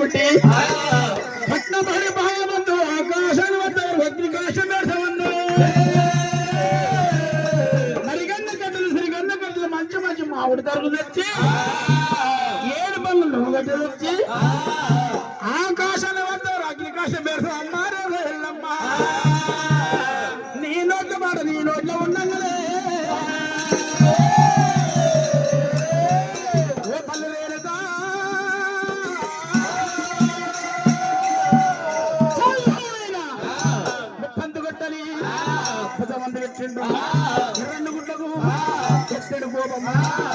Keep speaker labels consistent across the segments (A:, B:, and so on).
A: ఏమిటి పట్నపడి భాగమందు ఆకాశం వద్ద వజ్రికాశం దర్శమందు మరిగన్న కట్టలు సిరిగన్న కట్టలు మంచి మంచి మామిడి తరుగు తెచ్చి ఏడు బంగులు గడ్డ తెచ్చి ఆకాశాల వద్ద అగ్నికాశం పెడతా అన్నారు போவோம்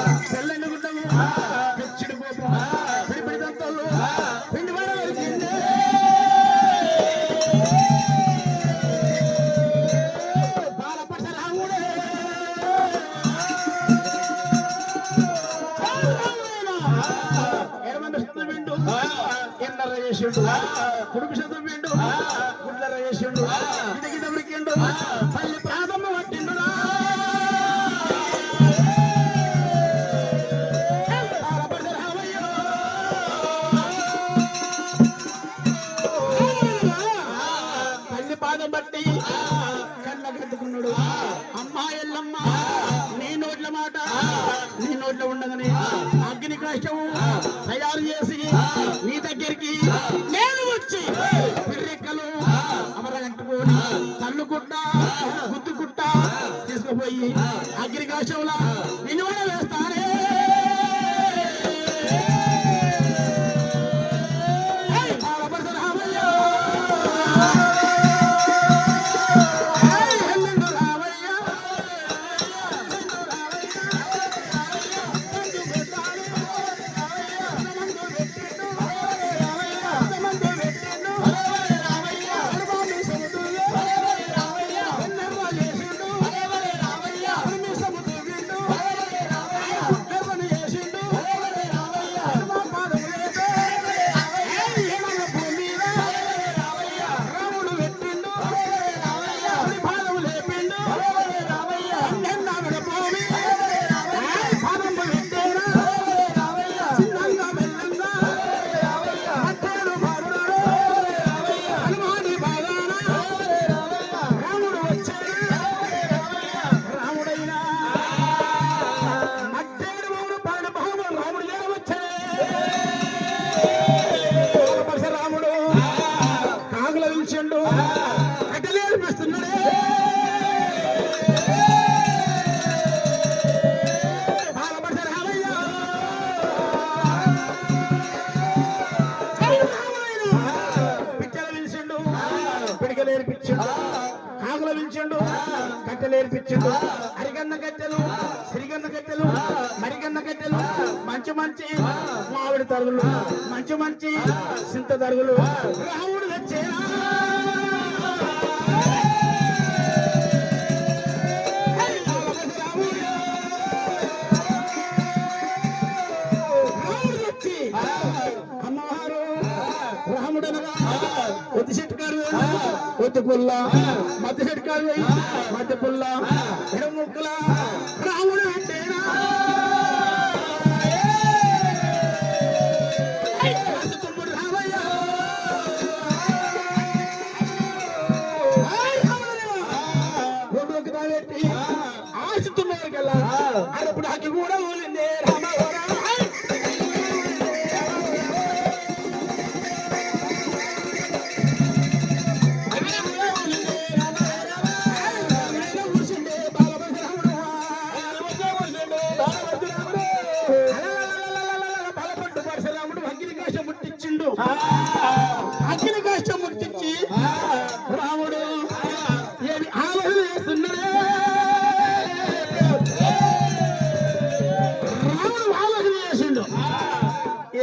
A: తయారు చేసి నీ దగ్గరికి నేను వచ్చి పిర్రెక్కలు అమరగట్టుకొని కళ్ళుకుట్ట గుద్దుకుట్ట తీసుకుపోయి అగ్ని కట్టెలేరిపించిండు అరిగన్న కట్టెలు సిరిగన్న కట్టెలు మరిగన్న కట్టెలు మంచి మంచి మామిడి తరుగులు మంచి మంచి సింత తరుగులు. రాముడు తెచ్చేనా రాముడు రాముడనగా ఒత్తి చెట్టు కారు ఒత్తి పుల్ల మధ్య చెట్టు కారు మధ్య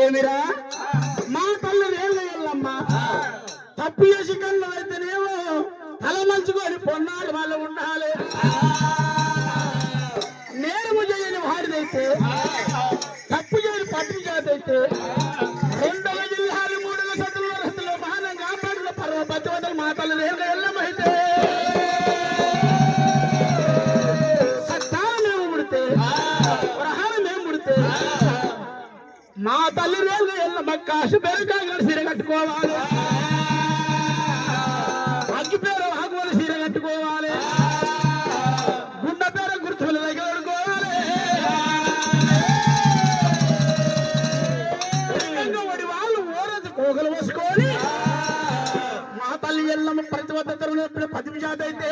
A: ఏమిరా మా తల్లి రేళ్ళ తప్పు చేసి కళ్ళు అయితేనేమో తల మంచుకొని పొన్నాడు వాళ్ళు ఉండాలి. పల్లి రేవులు ఎల్లమ్మ కాసు బెరకాగల సీర కట్టుకోవాలి. అగ్గి పేరు ఆకువల సీర కట్టుకోవాలి. గుండె పేరు గుర్తుల దగ్గరుకోవాలి వాడి వాళ్ళు ఓరది పోసుకొని మా తల్లి ఎల్లమ్మ ప్రతిబద్ధత ఉన్నప్పుడు అయితే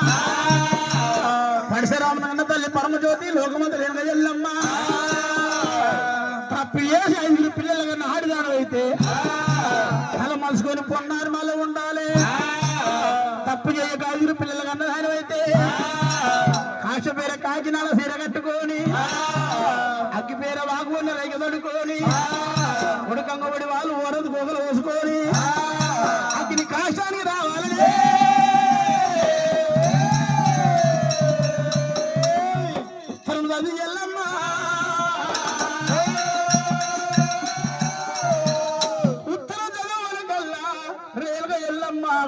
A: కాకినాడ సీరగట్టుకొని అగ్గి పేర వాగున్న తొడుకొని ఉడకంగబడి వాళ్ళు ఓడదు పొగలు వేసుకొని అగ్గిని కాశానికి రావాలి. కల్లా రేలుగా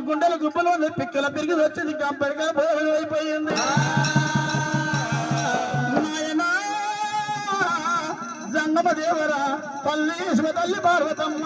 A: గుండెల గుప్పలో పిక్కల పెరిగి వచ్చింది కంపెనీగా భోజనం అయిపోయింది. దేవరా తల్లి తల్లి పార్వతమ్మ.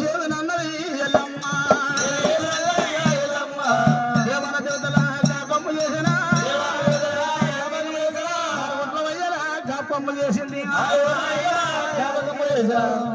A: Obrigado.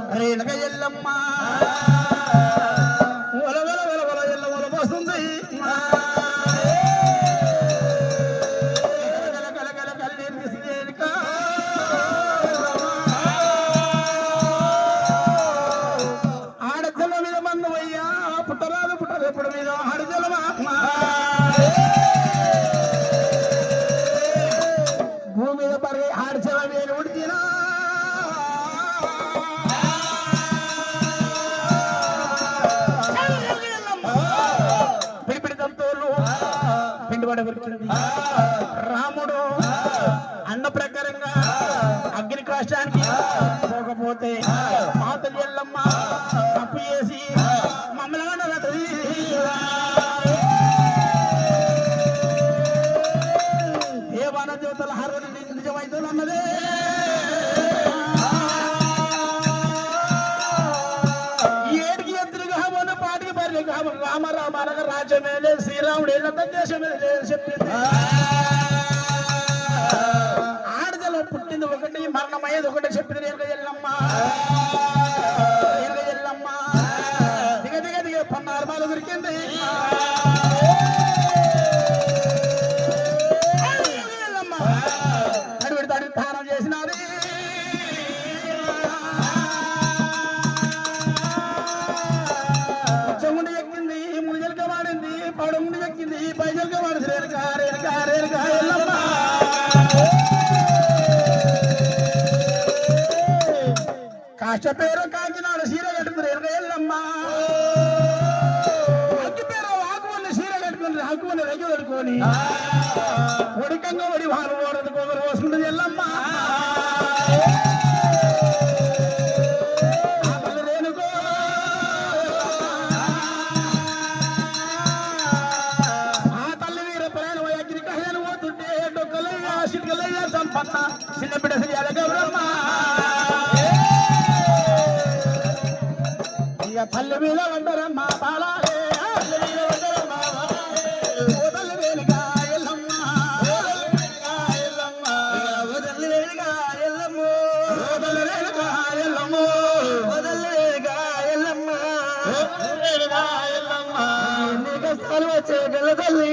A: రామ రామ అనగా రాజ్యమే లేదు శ్రీరాముడు ఏళ్ళంతా దేశమే లేదు చెప్పింది ఆడదలో పుట్టింది ఒకటి మరణమయ్యేది ఒకటి చెప్పింది వెళ్ళమ్మా కాష్ట పేరు కాకినాడ సీర కట్టుకుని ఎరగేళ్ళమ్మా అగ్గి పేరు ఆకుమని సీర కట్టుకుని ఆకుమని రెగ్గి పెట్టుకొని ఒడికంగా ఒడి వారు ఓడదు కొందరు వస్తుంది ఎల్లమ్మా పల్లె మీద వండరమ్మా పాలాలే పల్లె మీద వండరమ్మా తల్లి.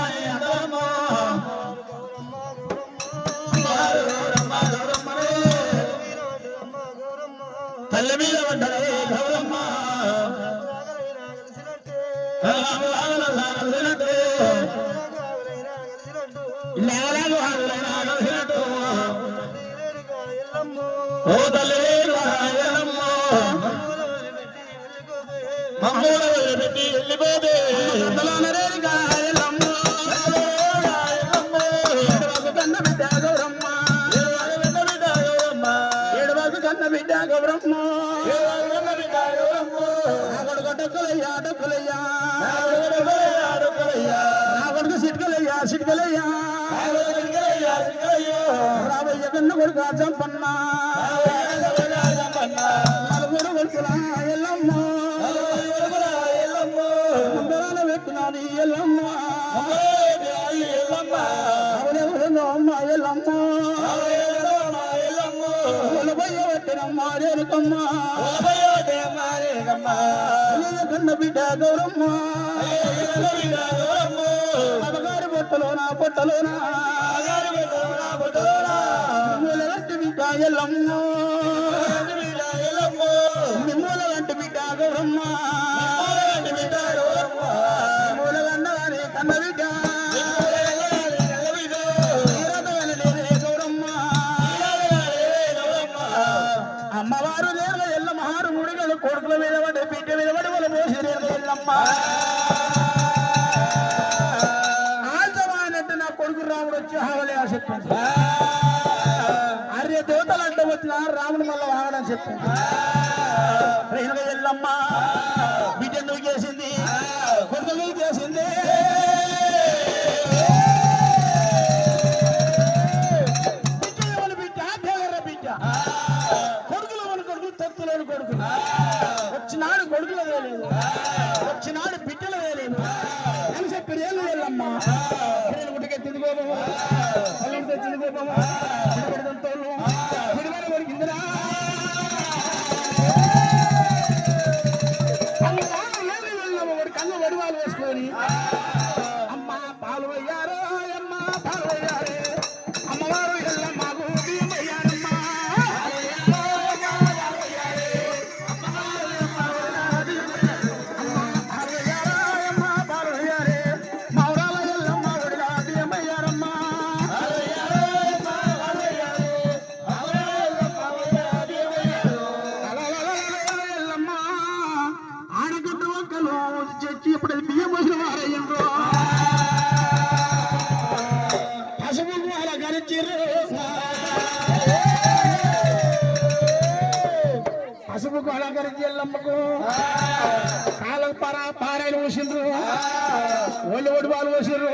A: నెల మీద పడ్డదే తల్లి சிங்கலையா ராமைய கண்ணு ஒரு காசம் பண்ணா மறுபடியும் கொடுக்கலாம் எல்லாம்மா. எல்லாம்மா வெட்டினாடி எல்லாம்மா. அவரே விழுந்த அம்மா எல்லாம்மா. కన్న బిడ్డ గౌరమ్మ. అమ్మగారి బొట్టలోనా బొట్టలోనా? మిమ్మూలంటి బిడ్డ ఎల్లమ్మ. మిమ్మూలంటి బిడ్డ గౌరమ్మ. మూలగండగానే కన్న బిడ్డ రాముడు మళ్ళీ వాగడని చెప్పి రైలుగా వెళ్ళమ్మా బిడ్డ నువ్వు చేసింది కొడుకు చేసింది. సంపాదించి వచ్చి ఇప్పుడు అది బియ్యం పోసిన వారయ్యండు పశువులు అలంకరించారు పశువుకు అలంకరించి ఎల్లమ్మకు కాళ్ళకు పార పారాయలు పోసిండ్రు ఒళ్ళు ఒడివాళ్ళు పోసిండ్రు.